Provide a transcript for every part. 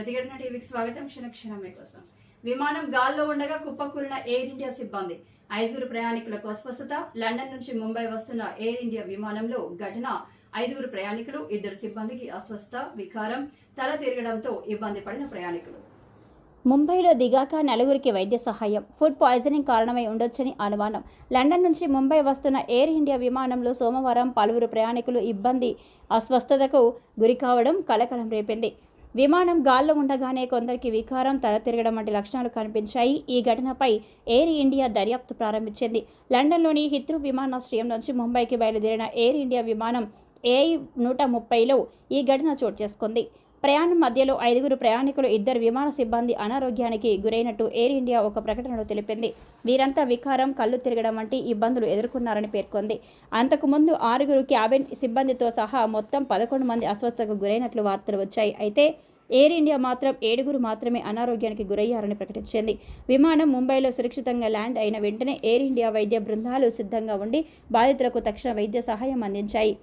ప్రతిఘటన టీవీకి స్వాగతం. క్షణ క్షణమే కోసం. విమానం గాల్లో ఉండగా కుప్పకూలిన ఎయిర్ ఇండియా సిబ్బంది. ఐదుగురు ప్రయాణికులకు అస్వస్థత. లండన్ నుంచి ముంబై వస్తున్న ఎయిర్ ఇండియా విమానంలో ఘటన. ఐదుగురు ప్రయాణికులు ఇద్దరు సిబ్బందికి అస్వస్థ వికారం. తల తిరగడంతో ఇబ్బంది పడిన ప్రయాణికులు. ముంబైలో దిగాక నలుగురికి వైద్య సహాయం. ఫుడ్ పాయిజనింగ్ కారణమై ఉండొచ్చని అనుమానం. లండన్ నుంచి ముంబై వస్తున్న ఎయిర్ ఇండియా విమానంలో సోమవారం పలువురు ప్రయాణికులు ఇబ్బంది అస్వస్థతకు గురి కావడం కలకలం రేపింది. విమానం గాల్లో ఉండగానే కొందరికి వికారం తల తిరగడం వంటి లక్షణాలు కనిపించాయి. ఈ ఘటనపై ఎయిర్ ఇండియా దర్యాప్తు ప్రారంభించింది. లండన్లోని హిత్రూ విమానాశ్రయం నుంచి ముంబైకి బయలుదేరిన ఎయిర్ ఇండియా విమానం ఏఐ నూట ముప్పైలో ఈ ఘటన చోటు చేసుకుంది. ప్రయాణం మధ్యలో ఐదుగురు ప్రయాణికులు ఇద్దరు విమాన సిబ్బంది అనారోగ్యానికి గురైనట్టు ఎయిర్ ఇండియా ఒక ప్రకటనలో తెలిపింది. వీరంతా వికారం కళ్ళు తిరగడం వంటి ఇబ్బందులు ఎదుర్కొన్నారని పేర్కొంది. అంతకుముందు ఆరుగురు క్యాబిన్ సిబ్బందితో సహా మొత్తం పదకొండు మంది అస్వస్థతకు గురైనట్లు వార్తలు వచ్చాయి. అయితే ఎయిర్ ఇండియా మాత్రం ఏడుగురు మాత్రమే అనారోగ్యానికి గురయ్యారని ప్రకటించింది. విమానం ముంబైలో సురక్షితంగా ల్యాండ్ అయిన వెంటనే ఎయిర్ ఇండియా వైద్య బృందాలు సిద్ధంగా ఉండి బాధితులకు తక్షణ వైద్య సహాయం అందించాయి.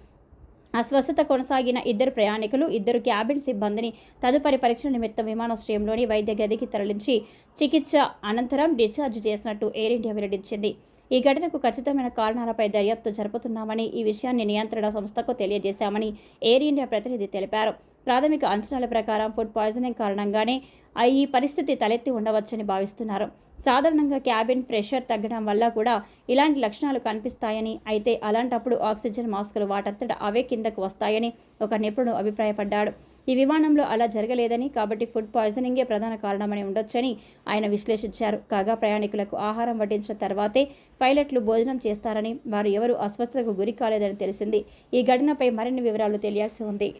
అస్వస్థత కొనసాగిన ఇద్దరు ప్రయాణికులు ఇద్దరు క్యాబిన్ సిబ్బందిని తదుపరి పరీక్షల నిమిత్తం విమానాశ్రయంలోని వైద్య గదికి తరలించి చికిత్స అనంతరం డిశ్చార్జ్ చేసినట్టు ఎయిర్ ఇండియా వెల్లడించింది. ఈ ఘటనకు ఖచ్చితమైన కారణాలపై దర్యాప్తు జరుపుతున్నామని ఈ విషయాన్ని నియంత్రణ సంస్థకు తెలియజేశామని ఎయిర్ ఇండియా ప్రతినిధి తెలిపారు. ప్రాథమిక అంచనాల ప్రకారం ఫుడ్ పాయిజనింగ్ కారణంగానే ఈ పరిస్థితి తలెత్తి ఉండవచ్చని భావిస్తున్నారు. సాధారణంగా క్యాబిన్ ప్రెషర్ తగ్గడం వల్ల కూడా ఇలాంటి లక్షణాలు కనిపిస్తాయని అయితే అలాంటప్పుడు ఆక్సిజన్ మాస్కులు వాటంతట అవే కిందకు వస్తాయని ఒక నిపుణుడు అభిప్రాయపడ్డాడు. ఈ విమానంలో అలా జరగలేదని కాబట్టి ఫుడ్ పాయిజనింగే ప్రధాన కారణమని ఉండొచ్చని ఆయన విశ్లేషించారు. కాగా ప్రయాణికులకు ఆహారం వడ్డించిన తర్వాతే పైలట్లు భోజనం చేస్తారని వారు ఎవరు అస్వస్థతకు గురి కాలేదని తెలిసింది. ఈ ఘటనపై మరిన్ని వివరాలు తెలియాల్సి ఉంది.